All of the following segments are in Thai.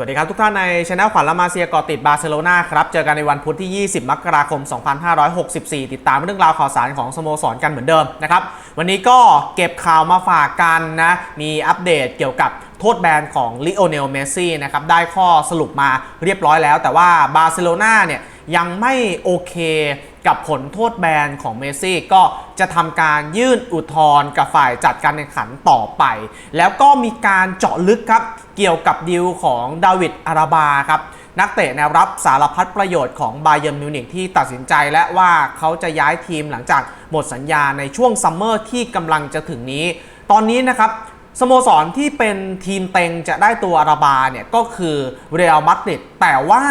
วัสดีครับทุกท่านในช anel ขวัญละมาเซียก่อติดบาร์เซโลนาครับ เจอกันในวันพุธที่ 20 มกราคม 2564 ติดตามเรื่องราวข่าวสารของสโมสรกันเหมือนเดิมนะครับ วันนี้ก็เก็บข่าวมาฝากกันนะ มีอัปเดตเกี่ยวกับโทษแบนของลิโอเนล เมสซี่นะครับ ได้ข้อสรุปมาเรียบร้อยแล้ว แต่ว่าบาร์เซโลนาเนี่ยยังไม่โอเค กับผลโทษแบนของเมซี่ก็จะทำการยื่นอุทธรณ์กับฝ่ายจัดการแข่งขันต่อไป แล้วก็มีการเจาะลึกครับ เกี่ยวกับดีลของดาวิดอาราบาครับนักเตะแนวรับสารพัดประโยชน์ของบาเยิร์นมิวนิกที่ตัดสินใจและว่าเขาจะย้ายทีมหลังจากหมดสัญญาในช่วงซัมเมอร์ที่กำลังจะถึงนี้ ตอนนี้นะครับสโมสรที่เป็นทีมเต็งจะได้ตัวอาราบาเนี่ยก็คือเรอัลมาดริดแต่ว่า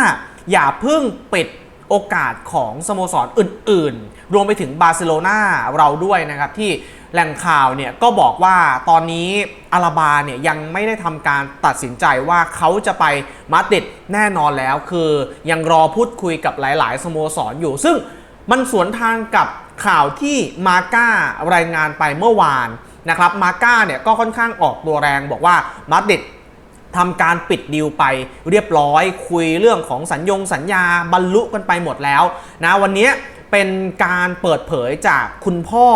อย่าเพิ่งปิด โอกาสของสโมสรอื่น ๆ รวมไปถึงบาร์เซโลนาเราด้วยนะครับ ที่แหล่งข่าวเนี่ยก็บอกว่าตอนนี้อาราบาเนี่ยยังไม่ได้ทำการตัดสินใจว่าเขาจะไปมาดิดแน่นอนแล้ว คือยังรอพูดคุยกับหลาย ๆ สโมสรอยู่ ซึ่งมันสวนทางกับข่าวที่มาก้ารายงานไปเมื่อวานนะครับมาก้าเนี่ยก็ค่อนข้างออกตัวแรงบอกว่ามาดิด ทำการปิดดีลไปเรียบร้อย คุยเรื่องของสัญญงสัญญาบรรลุกันไปหมดแล้วนะวันนี้เป็นการเปิดเผยจากคุณพ่อ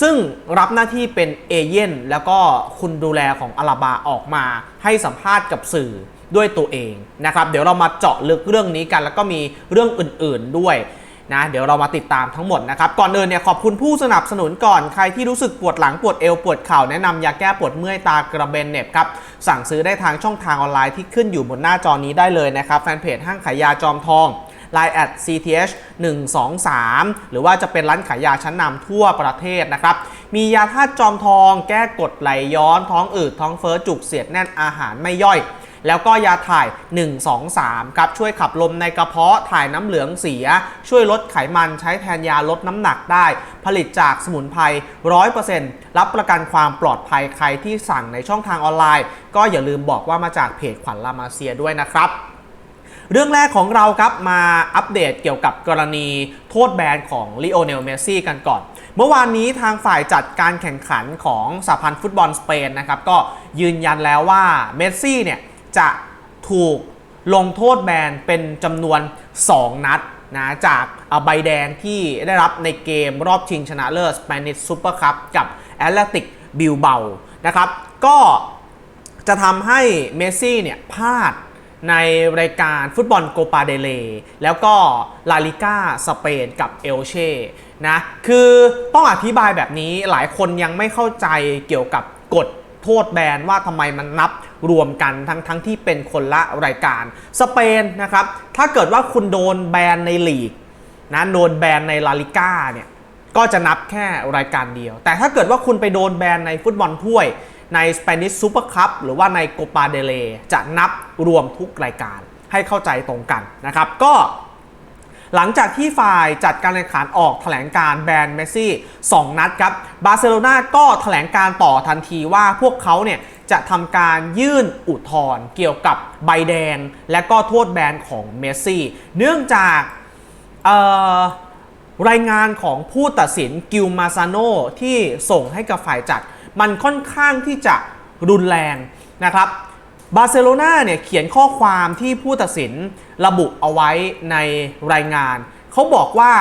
ซึ่งรับหน้าที่เป็นเอเย่นแล้วก็คุณดูแลของอาราบาออกมา ให้สัมภาษณ์กับสื่อด้วยตัวเองนะครับ เดี๋ยวเรามาเจาะลึกเรื่องนี้กัน แล้วก็มีเรื่องอื่น ๆด้วย นะเดี๋ยวเรามาติดตามทั้งหมดนะครับ ก่อนอื่นเนี่ยขอบคุณผู้สนับสนุนก่อนใครที่รู้สึกปวดหลังปวดเอวปวดเข่าแนะนำยาแก้ปวดเมื่อยตากระเบนเน็บครับ สั่งซื้อได้ทางช่องทางออนไลน์ที่ขึ้นอยู่บนหน้าจอนี้ได้เลยนะครับ แฟนเพจห้างขายยาจอมทอง Line at CTH 123 หรือว่าจะเป็นร้านขายยาชั้นนำทั่วประเทศนะครับ มียาธาตุจอมทอง แก้กดไหลย้อน ท้องอืดท้องเฟ้อจุกเสียดแน่นอาหารไม่ย่อย แล้วก็ยาถ่าย 1 2 3ครับช่วยขับลมในกระเพาะถ่ายน้ำเหลืองเสีย ช่วยลดไขมันใช้แทนยาลดน้ำหนักได้ ผลิตจากสมุนไพร100%รับประกันความปลอดภัยใครที่สั่งในช่องทางออนไลน์ ก็อย่าลืมบอกว่ามาจากเพจขวัญลามาเซียด้วยนะครับเรื่องแรกของเราครับมาอัปเดตเกี่ยวกับกรณีโทษแบนของลิโอเนลเมสซี่กันก่อน เมื่อวานนี้ทางฝ่ายจัดการแข่งขันของสหพันธ์ฟุตบอลสเปนนะครับก็ยืนยันแล้วว่าเมสซี่เนี่ย จะถูกลงโทษแบนเป็นจำนวน 2 นัดนะจากใบแดงที่ได้รับในเกมรอบชิงชนะเลิศ Spanish Super Cup กับแอตเลติกบิลเบานะครับก็จะทำให้เมสซี่เนี่ยพลาดในรายการฟุตบอลโกปาเดเล แล้วก็ลาลิก้าสเปนกับเอลเช่นะคือต้องอธิบายแบบนี้หลายคนยังไม่เข้าใจเกี่ยวกับกฎ โทษแบนว่าทำไมมันนับรวมกันทั้งทั้งที่เป็นคนละรายการ สเปนนะครับ ถ้าเกิดว่าคุณโดนแบนในลีกนะโดนแบนในลาลิก้าเนี่ยก็จะนับแค่รายการเดียว แต่ถ้าเกิดว่าคุณไปโดนแบนในฟุตบอลถ้วยใน Spanish Super Cup หรือว่าใน Copa del Rey จะนับรวมทุกรายการให้เข้าใจตรงกันนะครับ ก็ หลังจากที่ฝ่ายจัดการแข่งขันออกแถลงการแบนเมสซี่ 2 นัดครับ บาร์เซโลนาก็แถลงการต่อทันทีว่าพวกเขาเนี่ยจะทำการยื่นอุทธรณ์เกี่ยวกับใบแดง และก็โทษแบนของเมสซี่ เนื่องจากรายงานของผู้ตัดสินกิลมาซาโนที่ส่งให้กับฝ่ายจัด มันค่อนข้างที่จะรุนแรงนะครับ บาร์เซโลนาเนี่ยเขียนข้อความที่ผู้ตัดสินระบุเอาไว้ในรายงาน เขาบอกว่า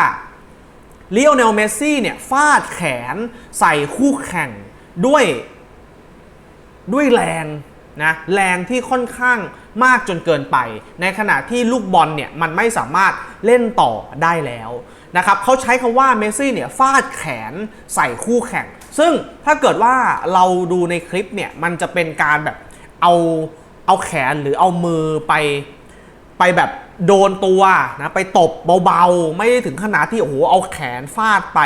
เลโอเนลเมสซี่เนี่ยฟาดแขนใส่คู่แข่งด้วยด้วยแรงนะแรงที่ค่อนข้างมากจนเกินไป ในขณะที่ลูกบอลเนี่ยมันไม่สามารถเล่นต่อได้แล้วนะครับเขาใช้คำว่าเมสซี่เนี่ยฟาดแขนใส่คู่แข่ง ซึ่งถ้าเกิดว่าเราดูในคลิปเนี่ยมันจะเป็นการแบบ เอาเอาแขนหรือเอามือไปไปแบบโดนตัวนะไปตบเบาๆ ไม่ได้ถึงขนาดที่โอ้โหเอาแขนฟาดไป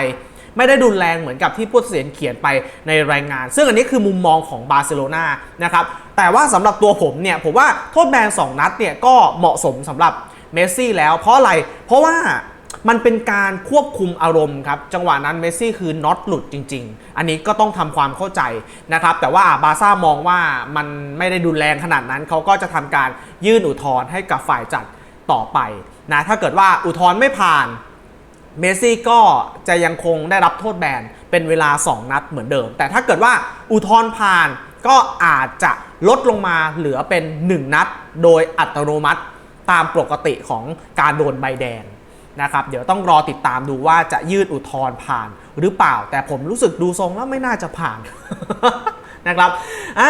ไม่ได้รุนแรงเหมือนกับที่ผู้ตัดสินเขียนไปในรายงาน ซึ่งอันนี้คือมุมมองของบาร์เซโลนานะครับแต่ว่าสำหรับตัวผมเนี่ยผมว่าโทษแบน2นัดเนี่ยก็เหมาะสมสำหรับเมสซี่แล้วเพราะอะไร เพราะว่า มันเป็นการควบคุมอารมณ์ครับ จังหวะนั้นเมสซี่คือน็อตหลุดจริง ๆ อันนี้ก็ต้องทำความเข้าใจนะครับ แต่ว่าบาซ่ามองว่ามันไม่ได้ดุนแรงขนาดนั้น เขาก็จะทำการยื่นอุทธรณ์ให้กับฝ่ายจัดต่อไปนะถ้าเกิดว่าอุทธรณ์ไม่ผ่านเมสซี่ก็จะยังคงได้รับโทษแบนเป็นเวลา 2 นัดเหมือนเดิม แต่ถ้าเกิดว่าอุทธรณ์ผ่านก็อาจจะลดลงมาเหลือเป็น 1 นัด โดยอัตโนมัติตามปกติของการโดนใบแดง นะครับเดี๋ยวต้องรอติดตามดูว่าจะยืดอุทธรณ์ผ่านหรือเปล่า แต่ผมรู้สึกดูทรงแล้วไม่น่าจะผ่านนะครับอะ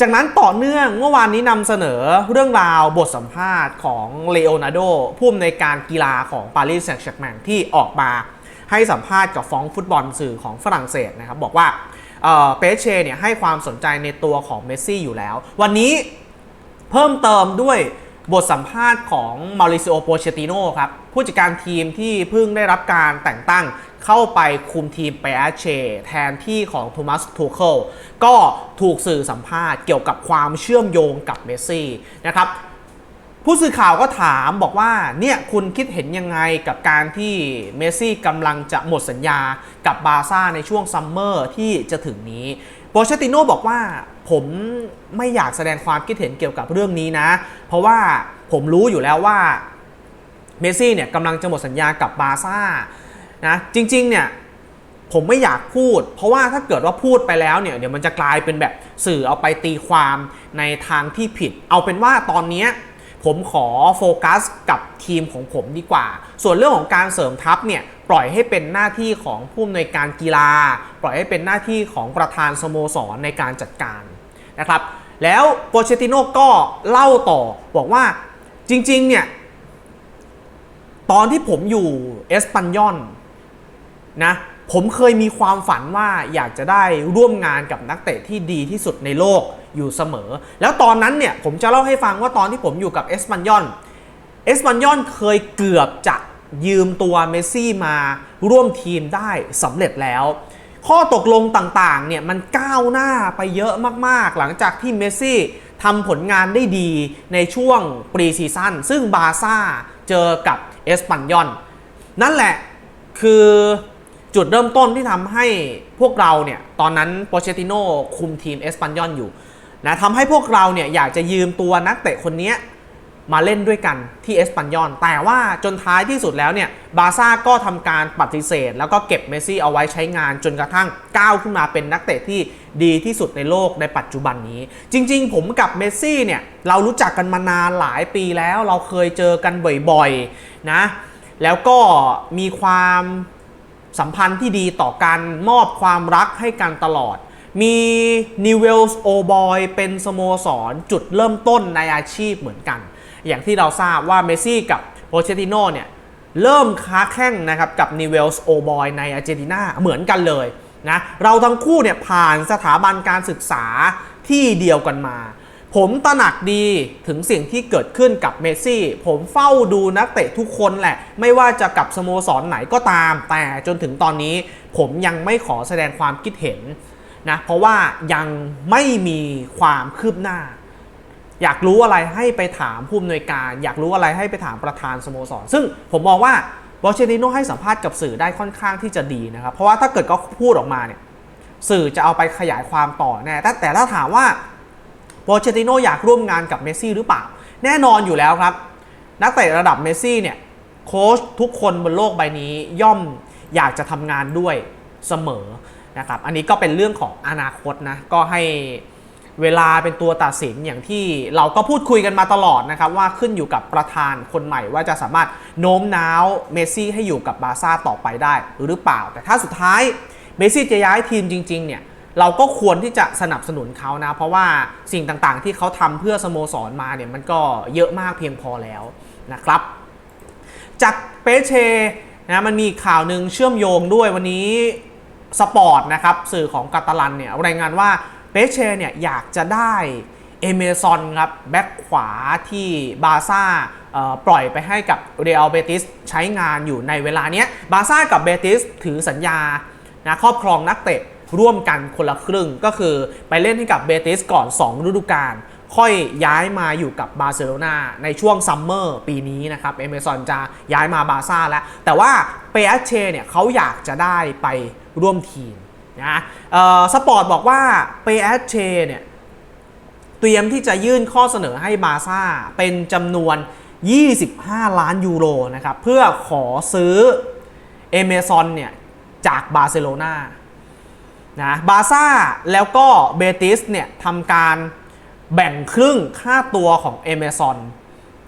จากนั้นต่อเนื่องเมื่อวานนี้นำเสนอเรื่องราวบทสัมภาษณ์ของเลโอนาร์โดผู้อำนวยการกีฬาของปารีสแซงต์แชร์แมงที่ออกมาให้สัมภาษณ์กับฟ้องฟุตบอลสื่อของฝรั่งเศสนะครับ บอกว่าเออเปเช่เนี่ยให้ความสนใจในตัวของเมสซี่อยู่แล้ว วันนี้เพิ่มเติมด้วย บทสัมภาษณ์ของมาริซิโอโปเชติโนครับ ผู้จัดการทีมที่เพิ่งได้รับการแต่งตั้งเข้าไปคุมทีมเปเชแทนที่ของโทมัสทูเคิลก็ถูกสื่อสัมภาษณ์เกี่ยวกับความเชื่อมโยงกับเมสซี่นะครับผู้สื่อข่าวก็ถามบอกว่าเนี่ยคุณคิดเห็นยังไงกับการที่เมสซี่กำลังจะหมดสัญญากับบาร์ซ่าในช่วงซัมเมอร์ที่จะถึงนี้โปเชติโน่บอกว่า ผมไม่อยากแสดงความคิดเห็นเกี่ยวกับเรื่องนี้นะ เพราะว่าผมรู้อยู่แล้วว่าเมสซี่เนี่ยกำลังจะหมดสัญญากับบาร์ซ่านะจริงๆเนี่ยผมไม่อยากพูด เพราะว่าถ้าเกิดว่าพูดไปแล้วเนี่ยเดี๋ยวมันจะกลายเป็นแบบสื่อเอาไปตีความในทางที่ผิด เอาเป็นว่าตอนนี้ผมขอโฟกัสกับทีมของผมดีกว่า ส่วนเรื่องของการเสริมทัพเนี่ย ปล่อยให้เป็นหน้าที่ของผู้อำนวยการกีฬา ปล่อยให้เป็นหน้าที่ของประธานสโมสรในการจัดการนะครับ แล้วโปเชติโนก็เล่าต่อบอกว่าจริงๆเนี่ยตอนที่ผมอยู่เอสปันยอนนะผมเคยมีความฝันว่าอยากจะได้ร่วมงานกับนักเตะที่ดีที่สุดในโลกอยู่เสมอ แล้วตอนนั้นเนี่ยผมจะเล่าให้ฟังว่าตอนที่ผมอยู่กับเอสปันยอนเอสปันยอนเคยเกือบจะ ยืมตัวเมสซี่มาร่วมทีมได้สำเร็จแล้ว ข้อตกลงต่างๆเนี่ยมันก้าวหน้าไปเยอะมากๆ หลังจากที่เมสซี่ทำผลงานได้ดีในช่วงปรีซีซั่นซึ่งบาซ่าเจอกับเอสปันยอน นั่นแหละคือจุดเริ่มต้นที่ทำให้พวกเราเนี่ย ตอนนั้นโปเชติโน่คุมทีมเอสปันยอนอยู่นะทำให้พวกเราเนี่ยอยากจะยืมตัวนักเตะคนนี้ มาเล่นด้วยกันที่เอสปันยอน แต่ว่าจนท้ายที่สุดแล้วเนี่ยบาซ่าก็ทำการปฏิเสธ แล้วก็เก็บเมสซี่เอาไว้ใช้งานจนกระทั่งก้าวขึ้นมาเป็นนักเตะที่ดีที่สุดในโลกในปัจจุบันนี้ จริง ๆ ผมกับเมสซี่เนี่ยเรารู้จักกันมานานหลายปีแล้ว เราเคยเจอกันบ่อยๆนะแล้วก็มีความสัมพันธ์ที่ดีต่อกันมอบความรักให้กันตลอดมี n e w e l s o b o y เป็นสโมสรจุดเริ่มต้นในอาชีพเหมือนกัน อย่างที่เราทราบว่าเมสซี่กับโปเชติโน่เนี่ยเริ่มค้าแข่งนะครับกับ n e w e l s o b o y ในอาร์เจนตินาเหมือนกันเลยนะเราทั้งคู่เนี่ยผ่านสถาบันการศึกษาที่เดียวกันมา ผมตระหนักดีถึงสิ่งที่เกิดขึ้นกับเมสซี่ ผมเฝ้าดูนักเตะทุกคนแหละ ไม่ว่าจะกับสโมสรไหนก็ตาม แต่จนถึงตอนนี้ผมยังไม่ขอแสดงความคิดเห็นนะเพราะว่ายังไม่มีความคืบหน้า อยากรู้อะไรให้ไปถามผู้อำนวยการ อยากรู้อะไรให้ไปถามประธานสโมสร ซึ่งผมมองว่าบอเชติโนให้สัมภาษณ์กับสื่อได้ค่อนข้างที่จะดีนะครับ เพราะว่าถ้าเกิดเขาพูดออกมาเนี่ยสื่อจะเอาไปขยายความต่อแน่แต่แต่ถ้าถามว่าโปเชติโนอยากร่วมงานกับเมสซี่หรือเปล่า แน่นอนอยู่แล้วครับ นักเตะระดับเมสซี่เนี่ยโค้ชทุกคนบนโลกใบนี้ย่อมอยากจะทำงานด้วยเสมอนะครับ อันนี้ก็เป็นเรื่องของอนาคตนะ ก็ให้ เวลาเป็นตัวตัดสินอย่างที่เราก็พูดคุยกันมาตลอดนะครับ ว่าขึ้นอยู่กับประธานคนใหม่ว่าจะสามารถโน้มน้าวเมสซี่ให้อยู่กับบาร์ซ่าต่อไปได้หรือเปล่า แต่ถ้าสุดท้ายเมสซี่จะย้ายทีมจริง ๆ เนี่ยเราก็ควรที่จะสนับสนุนเขานะ เพราะว่าสิ่งต่างๆ ที่เขาทำเพื่อสโมสรมาเนี่ยมันก็เยอะมากเพียงพอแล้วนะครับ จากเปเชนะมันมีข่าวหนึ่งเชื่อมโยงด้วยวันนี้สปอร์ตนะครับสื่อของกาตาลันเนี่ยรายงานว่า เปเชเนี่ยอยากจะได้เอเมซอนครับแบ็คขวาที่บาร์ซ่าปล่อยไปให้กับเรอัลเบติสใช้งานอยู่ในเวลานี้บาร์ซ่ากับเบติสถือสัญญานะครอบครองนักเตะร่วมกันคนละครึ่งก็คือไปเล่นให้กับเบติสก่อน 2 ฤดูกาลค่อยย้ายมาอยู่กับบาร์เซโลนาในช่วงซัมเมอร์ปีนี้นะครับเอเมซอนจะย้ายมาบาร์ซ่าแล้ว แต่ว่าเปเชเนี่ยเขาอยากจะได้ไปร่วมทีม นะสปอร์ตบอกว่าเปเชเนี่ยเตรียมที่จะยื่นข้อเสนอให้บาซ่าเป็นจำนวน 25 ล้านยูโรนะครับเพื่อขอซื้อเอเมซอนเนี่ยจากบาร์เซโลนานะบาซ่าแล้วก็เบติสเนี่ยทำการแบ่งครึ่งค่าตัวของเอเมซอน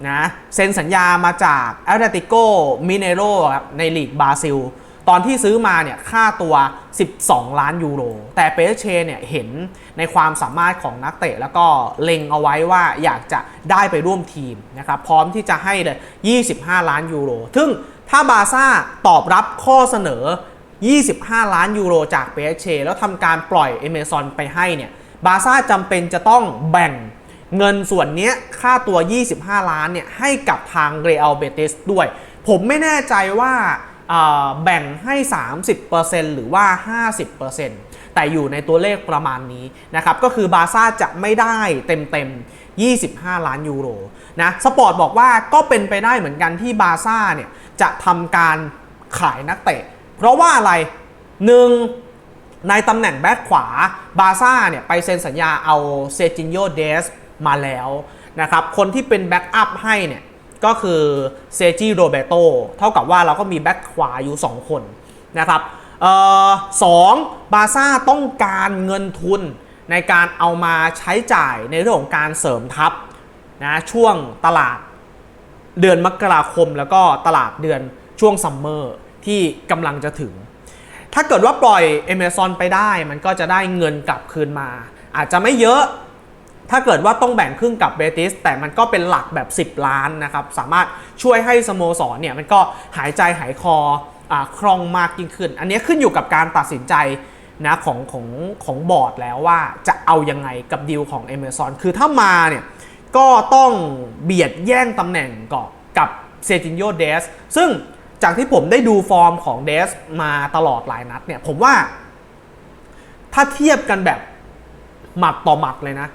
นะเซ็นสัญญามาจากแอตเลติโกมิเนโรครับในลีกบราซิล ตอนที่ซื้อมาเนี่ยค่าตัว 12 ล้านยูโร แต่เปเชเนี่ยเห็นในความสามารถของนักเตะ แล้วก็เล็งเอาไว้ว่าอยากจะได้ไปร่วมทีมนะครับพร้อมที่จะให้เลย 25 ล้านยูโรซึ่งถ้าบาซ่าตอบรับข้อเสนอ 25 ล้านยูโรจากเปเชแล้วทำการปล่อยเอเมซอนไปให้เนี่ยบาซ่าจำเป็นจะต้องแบ่งเงินส่วนนี้ค่าตัว 25 ล้านเนี่ยให้กับทางเรอัลเบติสด้วย ผมไม่แน่ใจว่า แบ่งให้ 30%หรือว่า 50%แต่อยู่ในตัวเลขประมาณนี้นะครับก็คือบาซ่าจะไม่ได้เต็มๆ 25 ล้านยูโรนะสปอร์ตบอกว่าก็เป็นไปได้เหมือนกันที่บาซ่าเนี่ยจะทำการขายนักเตะ เพราะว่าอะไรหนึ่งในตำแหน่งแบ็คขวาบาซ่าเนี่ยไปเซ็นสัญญาเอาเซจินโยเดสมาแล้วนะครับคนที่เป็นแบ็กอัพให้เนี่ย ก็คือเซจิโรเบโตเท่ากับว่าเราก็มีแบ็คขวาอยู่ 2 คนนะครับออสองบาซ่าต้องการเงินทุนในการเอามาใช้จ่ายในเรื่องของการเสริมทัพนะช่วงตลาดเดือนมกราคมแล้วก็ตลาดเดือนช่วงซัมเมอร์ที่กำลังจะถึง ถ้าเกิดว่าปล่อย Amazon ไปได้มันก็จะได้เงินกลับคืนมา อาจจะไม่เยอะ ถ้าเกิดว่าต้องแบ่งครึ่งกับเบติสแต่มันก็เป็นหลักแบบ 10 ล้านนะครับสามารถช่วยให้สโมสรเนี่ยมันก็หายใจหายคออคล่องมากยิ่งขึ้น อันนี้ขึ้นอยู่กับการตัดสินใจนะของของของบอร์ดแล้วว่าจะเอายังไงกับดีลของ Amazon คือถ้ามาเนี่ยก็ต้องเบียดแย่งตำแหน่งกับกับเซจินโยเดสซึ่งจากที่ผมได้ดูฟอร์มของเดสมาตลอดหลายนัดเนี่ยผมว่าถ้าเทียบกันแบบหมัดต่อหมัดเลยนะ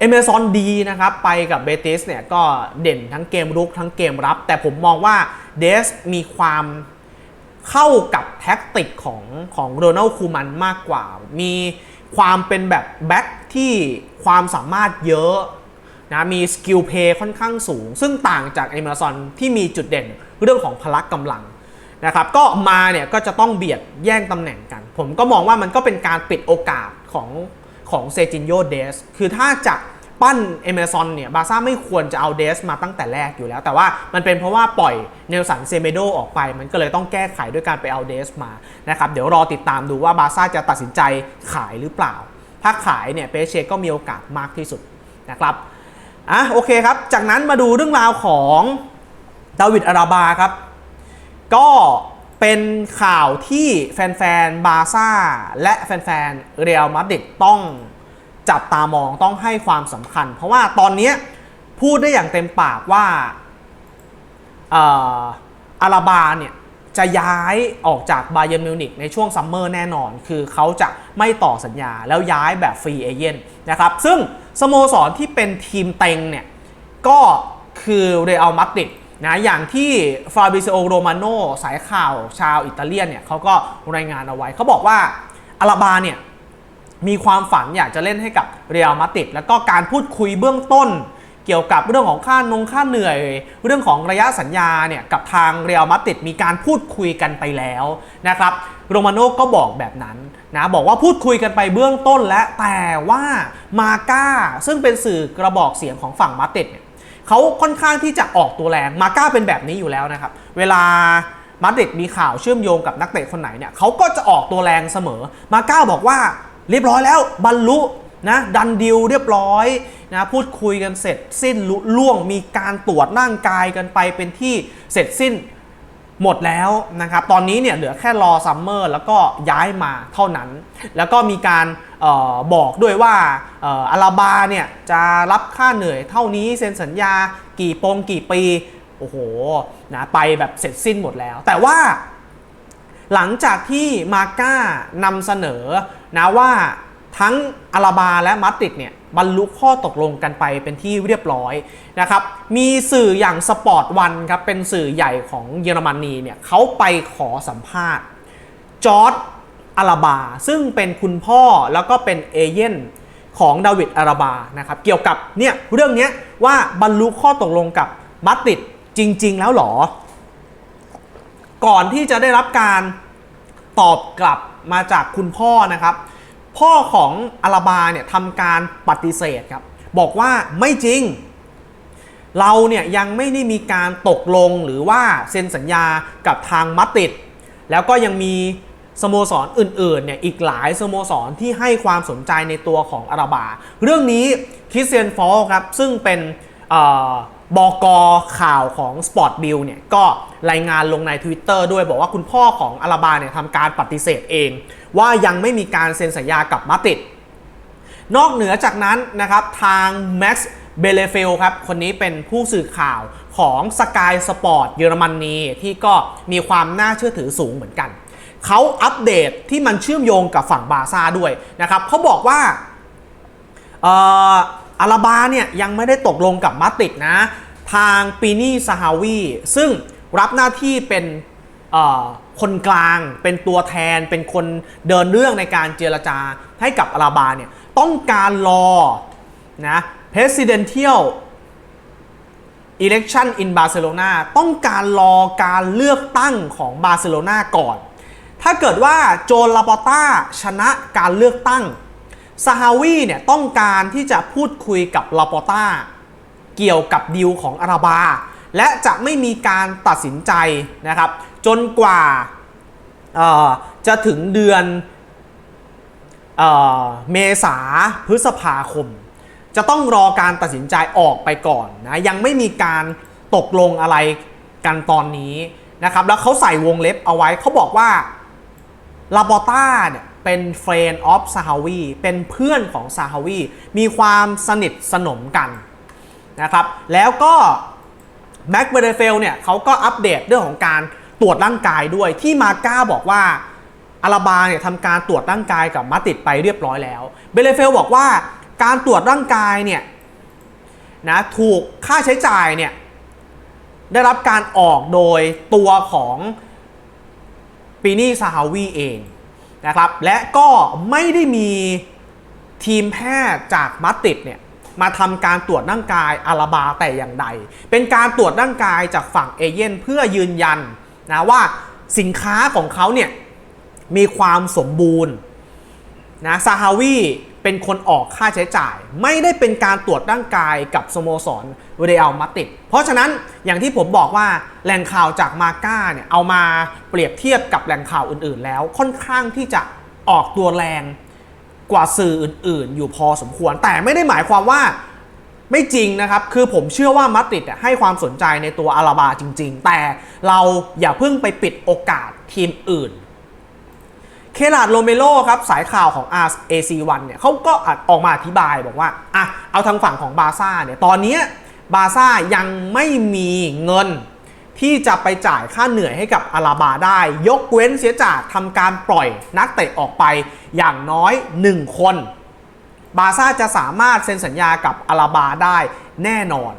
เอเมซอนดีนะครับไปกับเบติสเนี่ยก็เด่นทั้งเกมรุกทั้งเกมรับ แต่ผมมองว่าเดสมีความเข้ากับแท็กติกของของโรนัลคูมันมากกว่า มีความเป็นแบบแบ็คที่ความสามารถเยอะนะมีสกิลเพย์ค่อนข้างสูง ซึ่งต่างจาก Amazon ที่มีจุดเด่นเรื่องของพละกำลังนะครับก็มาเนี่ยก็จะต้องเบียดแย่งตำแหน่งกัน ผมก็มองว่ามันก็เป็นการปิดโอกาสของ ของเซจินโยเดส คือถ้าจะปั้น Amazon เนี่ยบาซ่าไม่ควรจะเอาเดสมาตั้งแต่แรกอยู่แล้ว แต่ว่ามันเป็นเพราะว่าปล่อยเนลสันเซเมโดออกไป มันก็เลยต้องแก้ไขด้วยการไปเอาเดสมานะครับเดี๋ยวรอติดตามดูว่าบาซ่าจะตัดสินใจขายหรือเปล่า ถ้าขายเนี่ยเปเชก็มีโอกาสมากที่สุดนะครับอะโอเคครับ จากนั้นมาดูเรื่องราวของดาวิดอาราบาครับ ก็ เป็นข่าวที่แฟนๆ บาร์ซ่า และแฟนๆ เรอัลมาดริดต้องจับตามองต้องให้ความสำคัญ เพราะว่าตอนนี้พูดได้อย่างเต็มปากว่าอาราบาเนี่ยจะย้ายออกจากบาเย r n นมิวนิกในช่วงซัมเมอร์แน่นอน คือเขาจะไม่ต่อสัญญาแล้วย้ายแบบฟรีเอเจนนะครับ ซึ่งสโมสรที่เป็นทีมเต็งเนี่ยก็คือเรอัลมาดริด นะอย่างที่ฟาบิซโอโรมาโนสายข่าวชาวอิตาเลียนเนี่ยเขาก็รายงานเอาไว้ เขาบอกว่าอาราบาเนี่ยมีความฝันอยากจะเล่นให้กับเรอัลมาดริดแล้วก็การพูดคุยเบื้องต้น เกี่ยวกับเรื่องของค่านงค่าเหนื่อย เรื่องของระยะสัญญาเนี่ยกับทางเรอัลมาดริดมีการพูดคุยกันไปแล้วนะครับโรมาโน่ก็บอกแบบนั้นนะบอกว่าพูดคุยกันไปเบื้องต้นและแต่ว่ามาก้าซึ่งเป็นสื่อกระบอกเสียงของฝั่งมาดริดเนี่ย เขาค่อนข้างที่จะออกตัวแรงมาก้าเป็นแบบนี้อยู่แล้วนะครับ เวลามาดริดมีข่าวเชื่อมโยงกับนักเตะคนไหนเนี่ยเขาก็จะออกตัวแรงเสมอ มาก้าบอกว่าเรียบร้อยแล้วบรรลุนะดันดิวเรียบร้อยนะพูดคุยกันเสร็จสิ้นลุล่วงมีการตรวจร่างกายกันไปเป็นที่เสร็จสิ้น หมดแล้วนะครับ ตอนนี้เนี่ยเหลือแค่รอซัมเมอร์แล้วก็ย้ายมาเท่านั้น แล้วก็มีการออบอกด้วยว่าเอ่ออาราบาเนี่ยจะรับค่าเหนื่อยเท่านี้เซ็นสัญญากี่ปงกี่ปี โอ้โหนะไปแบบเสร็จสิ้นหมดแล้ว แต่ว่าหลังจากที่มาก้านำเสนอนะว่า ทั้งอาราบาและมาดริดเนี่ยบรรลุข้อตกลงกันไปเป็นที่เรียบร้อยนะครับ มีสื่ออย่างสปอร์ตวันครับเป็นสื่อใหญ่ของเยอรมนีเนี่ยเขาไปขอสัมภาษณ์จอร์ดอาราบา ซึ่งเป็นคุณพ่อแล้วก็เป็นเอเย่นของดาวิดอาราบานะครับเกี่ยวกับเนี่ยเรื่องนี้ว่าบรรลุข้อตกลงกับมาดริดจริง ๆ แล้วหรอ ก่อนที่จะได้รับการตอบกลับมาจากคุณพ่อนะครับ พ่อของอาราบาเนี่ยทำการปฏิเสธครับ บอกว่าไม่จริง เราเนี่ยยังไม่ได้มีการตกลงหรือว่าเซ็นสัญญากับทางมัดติด แล้วก็ยังมีสโมสรอื่นๆเนี่ยอีกหลายสโมสรที่ให้ความสนใจในตัวของอาราบา เรื่องนี้คริสเตียนฟอลครับซึ่งเป็น บอกอข่าวของ Sport b i l l เนี่ยก็รายงานลงใน Twitter ด้วยบอกว่าคุณพ่อของอาราบาเนี่ยทำการปฏิเสธเอง ว่ายังไม่มีการเซ็นสัญญากับมาดริด นอกเหนือจากนั้นนะครับทางแม็กซ์เบเลเฟลครับ คนนี้เป็นผู้สื่อข่าวของ Sky Sport เยอรมนีที่ก็มีความน่าเชื่อถือสูงเหมือนกัน เขาอัปเดตที่มันเชื่อมโยงกับฝั่งบาร์ซ่าด้วยนะครับเขาบอกว่า อาราบาเนี่ยยังไม่ได้ตกลงกับมาดริดนะ ทางปีนี่ซาฮาวีซึ่งรับหน้าที่เป็นคนกลางเป็นตัวแทนเป็นคนเดินเรื่องในการเจรจาให้กับอาราบาเนี่ยต้องการรอนะ presidential election in Barcelona ต้องการรอการเลือกตั้งของบาร์เซโลนาก่อน ถ้าเกิดว่าโจนลาปอต้าชนะการเลือกตั้ง ซาฮาวีเนี่ยต้องการที่จะพูดคุยกับลาปอต้าเกี่ยวกับดีลของอาราบา และจะไม่มีการตัดสินใจนะครับ จนกว่าจะถึงเดือนเอเมษาพฤษภาคม จะต้องรอการตัดสินใจออกไปก่อนนะยังไม่มีการตกลงอะไรกันตอนนี้นะครับ แล้วเขาใส่วงเล็บเอาไว้เขาบอกว่าลาบอต้าเนี่ย เป็นเฟรนด์ออฟซาฮาวีเป็นเพื่อนของซาฮาวีมีความสนิทสนมกันนะครับ แล้วก็แม็กเบเดเฟลเนี่ยเขาก็อัปเดตเรื่องของการตรวจร่างกายด้วยที่มาก้าบอกว่าอาราบาเนี่ยทำการตรวจร่างกายกับมาติดไปเรียบร้อยแล้ว เบเลเฟลบอกว่าการตรวจร่างกายเนี่ยนะถูกค่าใช้จ่ายเนี่ยได้รับการออกโดยตัวของปีนี่ซาฮาวีเอง นะครับและก็ไม่ได้มีทีมแพทย์จากมัดติดเนี่ยมาทำการตรวจร่างกายอาราบาแต่อย่างใด เป็นการตรวจร่างกายจากฝั่งเอเย่นเพื่อยืนยันนะว่าสินค้าของเขาเนี่ยมีความสมบูรณ์นะซาฮาวี เป็นคนออกค่าใช้จ่าย ไม่ได้เป็นการตรวจร่างกายกับสโมสรเรอัลมาดริด เพราะฉะนั้นอย่างที่ผมบอกว่าแหล่งข่าวจากมาก้าเนี่ยเอามาเปรียบเทียบกับแหล่งข่าวอื่นๆ แล้วค่อนข้างที่จะออกตัวแรงกว่าสื่ออื่นๆ อยู่พอสมควร แต่ไม่ได้หมายความว่าไม่จริงนะครับ คือผมเชื่อว่ามาดริดให้ความสนใจในตัวอาราบาจริง ๆ แต่เราอย่าเพิ่งไปปิดโอกาสทีมอื่น เคลาดโรเมโลครับสายข่าวของ RAC1 เนี่ยเขาก็ออกมาอธิบายบอกว่าอะเอาทางฝั่งของบาซ่าเนี่ยตอนนี้บาซ่ายังไม่มีเงินที่จะไปจ่ายค่าเหนื่อยให้กับอาราบาได้ ยกเว้นเสียจากทำการปล่อยนักเตะออกไปอย่างน้อย 1 คน บาซ่าจะสามารถเซ็นสัญญากับอาราบาได้แน่นอน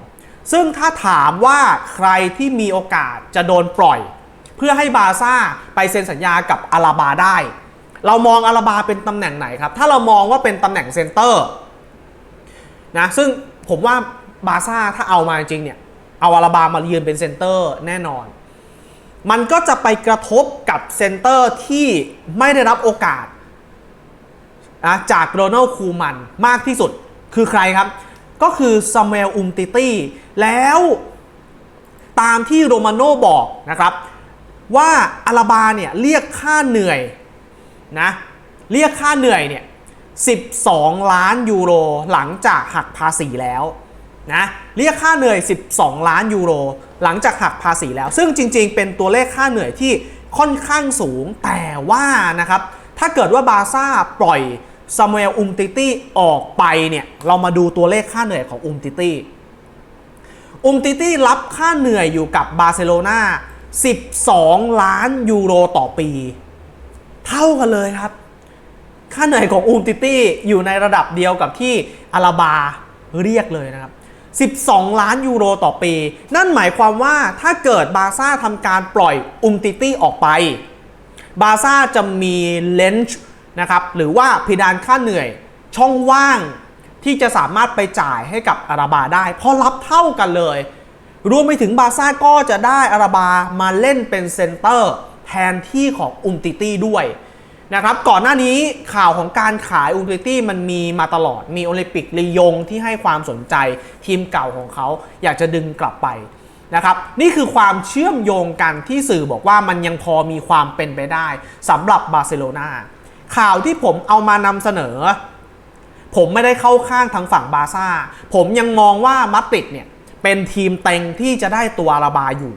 ซึ่งถ้าถามว่าใครที่มีโอกาสจะโดนปล่อย เพื่อให้บาซ่าไปเซ็นสัญญากับอาราบาได้ เรามองอาราบาเป็นตำแหน่งไหนครับ ถ้าเรามองว่าเป็นตำแหน่งเซนเตอร์นะซึ่งผมว่าบาซ่าถ้าเอามาจริงเนี่ย เอาอาราบามายืนเป็นเซนเตอร์แน่นอน มันก็จะไปกระทบกับเซนเตอร์ที่ไม่ได้รับโอกาสนะจากโรนัลคูมันมากที่สุดคือใครครับ ก็คือซามูเอลอุมติตี้แล้วตามที่โรมาโน่บอกนะครับ ว่าอาราบาเนี่ยเรียกค่าเหนื่อย นะเรียกค่าเหนื่อยเนี่ย12 ล้านยูโรหลังจากหักภาษีแล้วนะเรียกค่าเหนื่อย 12 ล้านยูโรหลังจากหักภาษีแล้ว ซึ่งจริง ๆ เป็นตัวเลขค่าเหนื่อยที่ค่อนข้างสูงแต่ว่านะครับถ้าเกิดว่าบาซ่าปล่อยซามูเอลอุมติตี้ออกไปเนี่ยเรามาดูตัวเลขค่าเหนื่อยของอุมติตี้อุมติตี้รับค่าเหนื่อยอยู่กับบาร์เซโลนา12 ล้านยูโรต่อปี เท่ากันเลยครับ ค่าเหนื่อยของอูมติตี้อยู่ในระดับเดียวกับที่อาราบาเรียกเลยนะครับ 12 ล้านยูโรต่อปี นั่นหมายความว่าถ้าเกิดบาซ่าทำการปล่อยอูมติตี้ออกไป บาซ่าจะมีเลนจ์นะครับหรือว่าเพดานค่าเหนื่อยช่องว่างที่จะสามารถไปจ่ายให้กับอาราบาได้ เพราะรับเท่ากันเลย รวมไปถึงบาซ่าก็จะได้อาราบามาเล่นเป็นเซนเตอร์ แทนที่ของอุมติตี้ด้วยนะครับก่อนหน้านี้ข่าวของการขายอุมติตี้มันมีมาตลอด มีโอลิมปิกลียงที่ให้ความสนใจทีมเก่าของเขาอยากจะดึงกลับไปนะครับนี่คือความเชื่อมโยงกันที่สื่อบอกว่ามันยังพอมีความเป็นไปได้สำหรับบาร์เซโลนาข่าวที่ผมเอามานำเสนอ ผมไม่ได้เข้าข้างทางฝั่งบาร์ซ่า ผมยังมองว่ามาดริดเนี่ยเป็นทีมเต็งที่จะได้ตัวอาราบาอยู่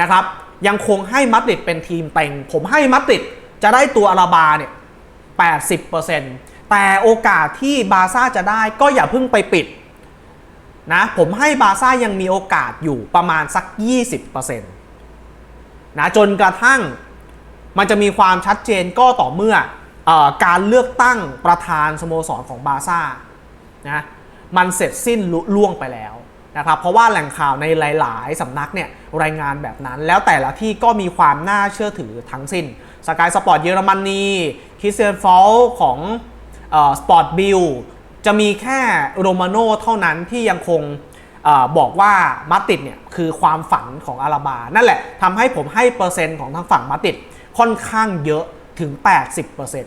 นะครับ ยังคงให้มาดริดเป็นทีมเต็ง ผมให้มาดริดจะได้ตัวอาราบาเนี่ย80%แต่โอกาสที่บาซ่าจะได้ก็อย่าเพิ่งไปปิดนะผมให้บาซ่ายังมีโอกาสอยู่ประมาณสัก 20%นะจนกระทั่งมันจะมีความชัดเจนก็ต่อเมื่อออการเลือกตั้งประธานสโมสรของบาซ่านะมันเสร็จสิ้นลุล่วงไปแล้ว นะครับเพราะว่าแหล่งข่าวในหลาย ๆสำนักเนี่ยรายงานแบบนั้น แล้วแต่ละที่ก็มีความน่าเชื่อถือทั้งสิ้นสกายสปอร์ตเยอรมนีคิสเซนฟอลของสปอร์ตบิลจะมีแค่โรมาโน่เท่านั้นที่ยังคงอบอกว่ามาติดเนี่ยคือความฝันของอาราบา นั่นแหละทำให้ผมให้เปอร์เซ็นต์ของทางฝั่งมาติดค่อนข้างเยอะถึง 80%น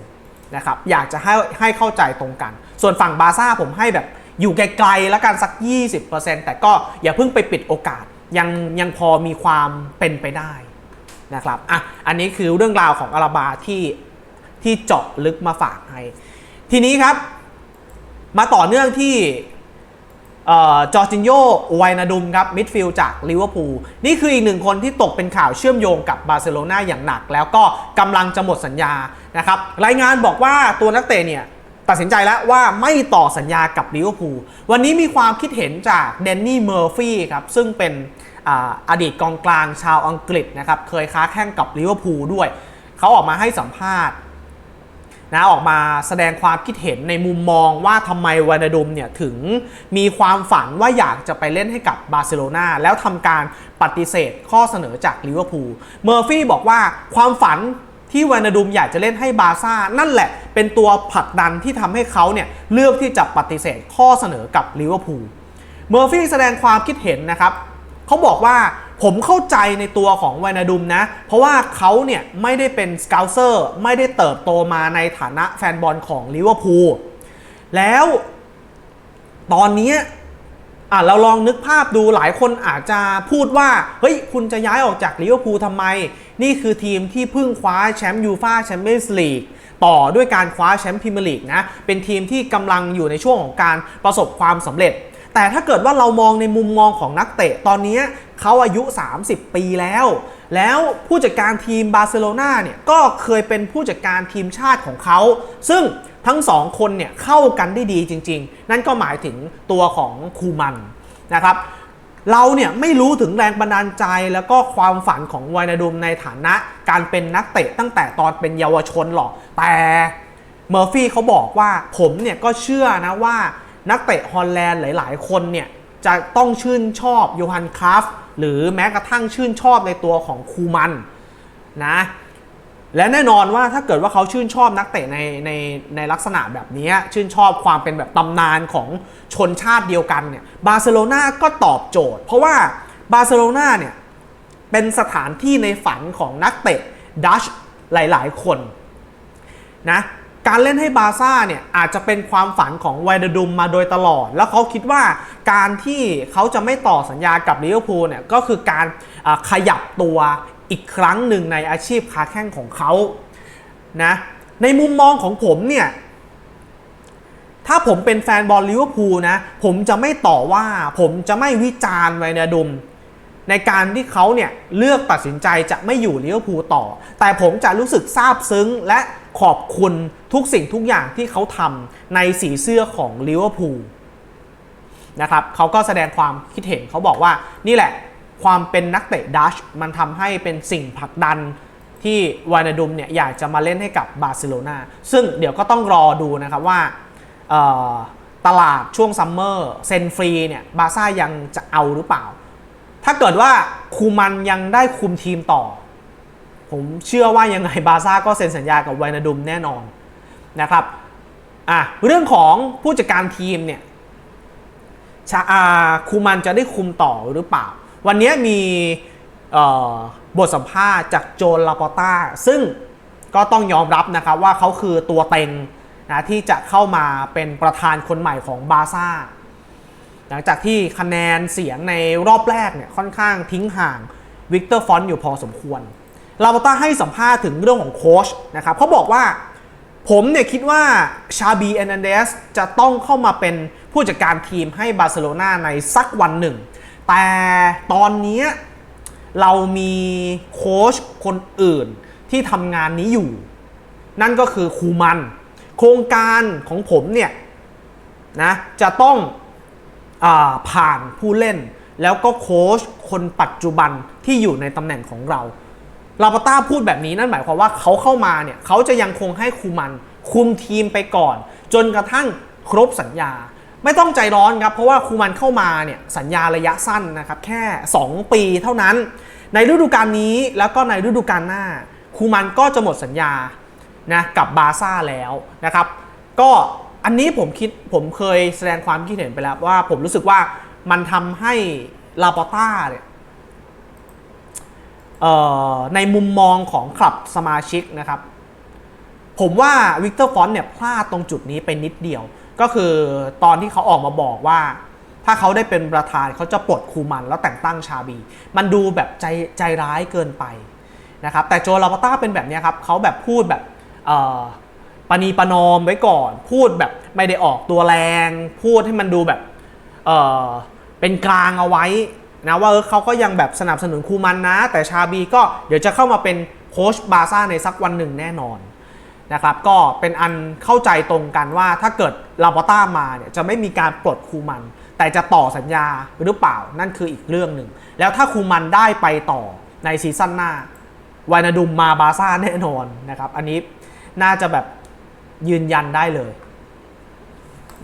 ะครับอยากจะให้ให้เข้าใจตรงกัน ส่วนฝั่งบาซ่าผมให้แบบ อยู่ไกลๆแล้วกันสัก 20%แต่ก็อย่าเพิ่งไปปิดโอกาสยังยังพอมีความเป็นไปได้นะครับอะอันนี้คือเรื่องราวของอาราบาที่ที่เจาะลึกมาฝากให้ทีนี้ครับ มาต่อเนื่องที่จอร์จินโยไวนาดุมครับมิดฟิลด์จากลิเวอร์พูลนี่คืออีกหนึ่งคนที่ตกเป็นข่าวเชื่อมโยงกับบาร์เซโลนาอย่างหนัก แล้วก็กำลังจะหมดสัญญานะครับรายงานบอกว่าตัวนักเตะเนี่ย ตัดสินใจแล้วว่าไม่ต่อสัญญากับลิเวอร์พูลวันนี้มีความคิดเห็นจากเดนนี่เมอร์ฟี่ครับซึ่งเป็นออดีตกองกลางชาวอังกฤษนะครับเคยค้าแข่งกับลิเวอร์พูลด้วยเขาออกมาให้สัมภาษณ์นะออกมาแสดงความคิดเห็นในมุมมองว่าทำไมวานาดมเนี่ยถึงมีความฝันว่าอยากจะไปเล่นให้กับบาร์เซโลนาแล้วทำการปฏิเสธข้อเสนอจากลิเวอร์พูลเมอร์ฟี่บอกว่าความฝัน ที่วานาดุมอยากจะเล่นให้บาซ่านั่นแหละ เป็นตัวผลักดันที่ทำให้เขาเนี่ยเลือกที่จะปฏิเสธข้อเสนอกับลิเวอร์พูลเมอร์ฟี่แสดงความคิดเห็นนะครับเขาบอกว่าผมเข้าใจในตัวของวานาดุมนะ เพราะว่าเขาเนี่ยไม่ได้เป็นสเกลเซอร์ไม่ได้เติบโตมาในฐานะแฟนบอลของลิเวอร์พูลแล้วตอนนี้ อะเราลองนึกภาพดูหลายคนอาจจะพูดว่าเฮ้ยคุณจะย้ายออกจากลิเวอร์พูลทำไม นี่คือทีมที่เพิ่งคว้าแชมป์ยูฟ่าแชมเปี้ยนส์ลีกต่อด้วยการคว้าแชมป์พรีเมียร์ลีกนะเป็นทีมที่กำลังอยู่ในช่วงของการประสบความสำเร็จ แต่ถ้าเกิดว่าเรามองในมุมมองของนักเตะตอนนี้เขาอายุ 30 ปีแล้ว แล้วผู้จัดการทีมบาร์เซโลนาเนี่ยก็เคยเป็นผู้จัดการทีมชาติของเขา ซึ่งทั้งสองคนเนี่ยเข้ากันได้ดีจริง ๆ นั่นก็หมายถึงตัวของคูมันนะครับเราเนี่ยไม่รู้ถึงแรงบันดาลใจแล้วก็ความฝันของไวนาดุมในฐานะการเป็นนักเตะตั้งแต่ตอนเป็นเยาวชนหรอก แต่เมอร์ฟี่เขาบอกว่าผมเนี่ยก็เชื่อนะว่า นักเตะฮอลแลนด์หลาย ๆ คนเนี่ยจะต้องชื่นชอบโยฮันคราฟหรือแม้กระทั่งชื่นชอบในตัวของคูมันนะและแน่นอนว่าถ้าเกิดว่าเขาชื่นชอบนักเตะในในในลักษณะแบบนี้ ชื่นชอบความเป็นแบบตำนานของชนชาติเดียวกันเนี่ยบาร์เซโลนาก็ตอบโจทย์ เพราะว่าบาร์เซโลนาเนี่ยเป็นสถานที่ในฝันของนักเตะดัชหลาย ๆ คนนะ การเล่นให้บาซ่าเนี่ยอาจจะเป็นความฝันของไวเดดุมมาโดยตลอด แล้วเขาคิดว่าการที่เขาจะไม่ต่อสัญญากับลิเวอร์พูลเนี่ยก็คือการขยับตัวอีกครั้งหนึ่งในอาชีพค้าแข่งของเขานะในมุมมองของผมเนี่ยถ้าผมเป็นแฟนบอลลิเวอร์พูลนะ ผมจะไม่ต่อว่า ผมจะไม่วิจารณ์ไวนาดุม ในการที่เขาเนี่ยเลือกตัดสินใจจะไม่อยู่ลิเวอร์พูลต่อ แต่ผมจะรู้สึกซาบซึ้งและ ขอบคุณทุกสิ่งทุกอย่างที่เขาทำในสีเสื้อของลิเวอร์พูลนะครับเขาก็แสดงความคิดเห็นเขาบอกว่านี่แหละความเป็นนักเตะดัชมันทำให้เป็นสิ่งผลักดันที่วานาดุมเนี่ยอยากจะมาเล่นให้กับบาร์เซโลนาซึ่งเดี๋ยวก็ต้องรอดูนะครับว่าตลาดช่วงซัมเมอร์เซนฟรีเนี่ยบาร์ซ่ายังจะเอาหรือเปล่า ถ้าเกิดว่าคูมันยังได้คุมทีมต่อ ผมเชื่อว่ายังไงบาซ่าก็เซ็นสัญญากับไวนาดุมแน่นอนนะครับอะเรื่องของผู้จัดการทีมเนี่ยชาอาคูมันจะได้คุมต่อหรือเปล่า วันนี้มีบทสัมภาษณ์จากโจนลาปอต้า ซึ่งก็ต้องยอมรับนะครับว่าเขาคือตัวเต็งนะที่จะเข้ามาเป็นประธานคนใหม่ของบาซ่า หลังจากที่คะแนนเสียงในรอบแรกเนี่ยค่อนข้างทิ้งห่างวิกเตอร์ฟอนต์อยู่พอสมควร ลาปอต้าให้สัมภาษณ์ถึงเรื่องของโค้ชนะครับเขาบอกว่าผมเนี่ยคิดว่าชาบีเอนันเดสจะต้องเข้ามาเป็นผู้จัดการทีมให้บาร์เซโลนาในสักวันหนึ่ง แต่ตอนนี้เรามีโค้ชคนอื่นที่ทำงานนี้อยู่ นั่นก็คือคูมัน โครงการของผมเนี่ยนะจะต้องอผ่านผู้เล่น แล้วก็โค้ชคนปัจจุบันที่อยู่ในตำแหน่งของเรา ลาปต้าพูดแบบนี้นั่นหมายความว่าเขาเข้ามาเนี่ยเขาจะยังคงให้คูมันคุมทีมไปก่อน จนกระทั่งครบสัญญา ไม่ต้องใจร้อนครับ เพราะว่าคูมันเข้ามาเนี่ยสัญญาระยะสั้นนะครับแค่ 2 ปีเท่านั้น ในฤดูกาลนี้แล้วก็ในฤดูกาลหน้าคูมันก็จะหมดสัญญานะกับบาซ่าแล้วนะครับ ก็อันนี้ผมคิดผมเคยแสดงความคิดเห็นไปแล้วว่าผมรู้สึกว่ามันทำให้ลาปอต้าเนี่ย ในมุมมองของคลับสมาชิกนะครับ ผมว่าวิกเตอร์ฟอนเนี่ยพลาดตรงจุดนี้ไปนิดเดียว ก็คือตอนที่เขาออกมาบอกว่า ถ้าเขาได้เป็นประธานเขาจะปลดคูมันแล้วแต่งตั้งชาบี มันดูแบบใจใจร้ายเกินไปนะครับแต่โจลาปาต้าเป็นแบบนี้ครับเขาแบบพูดแบบปณีประนอมไว้ก่อน พูดแบบไม่ได้ออกตัวแรง พูดให้มันดูแบบเเป็นกลางเอาไว้ นะว่าเออเขาก็ยังแบบสนับสนุนคูมันนะ แต่ชาบีก็เดี๋ยวจะเข้ามาเป็นโค้ชบาซ่าในสักวันหนึ่งแน่นอนนะครับก็เป็นอันเข้าใจตรงกันว่าถ้าเกิดลาปอต้ามาเนี่ยจะไม่มีการปลดคูมัน แต่จะต่อสัญญาหรือเปล่านั่นคืออีกเรื่องหนึ่ง แล้วถ้าคูมันได้ไปต่อในซีซั่นหน้าวานาดุมมาบาซ่าแน่นอนนะครับ อันนี้น่าจะแบบยืนยันได้เลย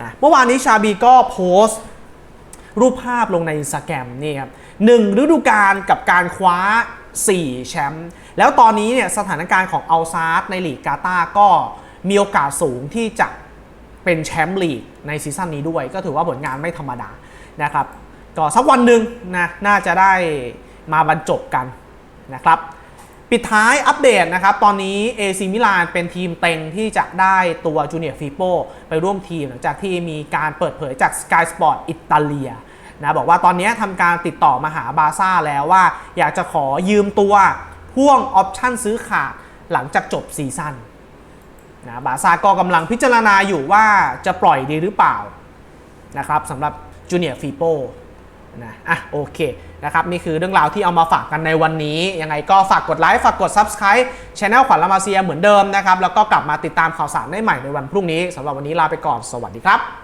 นะเมื่อวานนี้ชาบีก็โพสต์ รูปภาพลงในสแกมนี่ครับหนึ่งฤดูกาลกับการคว้า 4 แชมป์แล้วตอนนี้เนี่ยสถานการณ์ของอัลซาร์ในลีกกาตาก็มีโอกาสสูงที่จะเป็นแชมป์ลีกในซีซั่นนี้ด้วย ก็ถือว่าผลงานไม่ธรรมดานะครับก็สักวันหนึ่งนะน่าจะได้มาบรรจบกันนะครับ ปิดท้ายอัปเดตนะครับ ตอนนี้ AC มิลานเป็นทีมเต็งที่จะได้ตัวจูเนียร์ฟีโปไปร่วมทีมหลังจากที่มีการเปิดเผยจาก Sky Sport อิตาเลียนะบอกว่าตอนนี้ทำการติดต่อมาหาบาซ่าแล้วว่า อยากจะขอยืมตัวพ่วงออปชั่นซื้อขาดหลังจากจบซีซั่นนะบาซ่าก็กำลังพิจารณาอยู่ว่าจะปล่อยดีหรือเปล่านะครับสำหรับจูเนียร์ฟีโป นะอะโอเคนะครับนี่คือเรื่องราวที่เอามาฝากกันในวันนี้ ยังไงก็ฝากกดไลค์ฝากกด Subscribe Channel ขวัญละมาเซียเหมือนเดิมนะครับ แล้วก็กลับมาติดตามข่าวสารได้ใหม่ในวันพรุ่งนี้สำหรับวันนี้ลาไปก่อนสวัสดีครับ